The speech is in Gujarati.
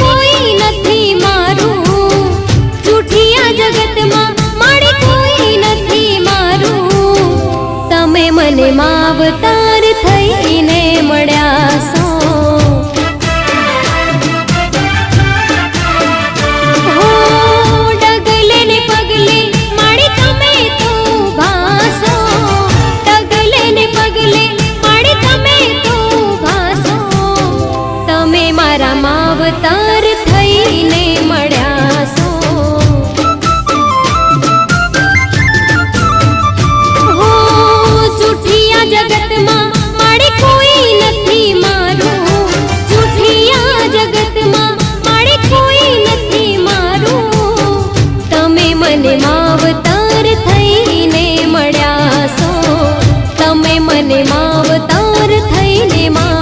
કોઈ નથી મારું. જૂઠિયા જગતમાં મારી કોઈ નથી મારું. તમે મને માવતાર થઈને મારા માવતાર થઈને મળ્યા સો જગતમાં મારે કોઈ નથી મારું. તમે મને માવતાર થઈને મળ્યા તમે મને માવતાર થઈને મા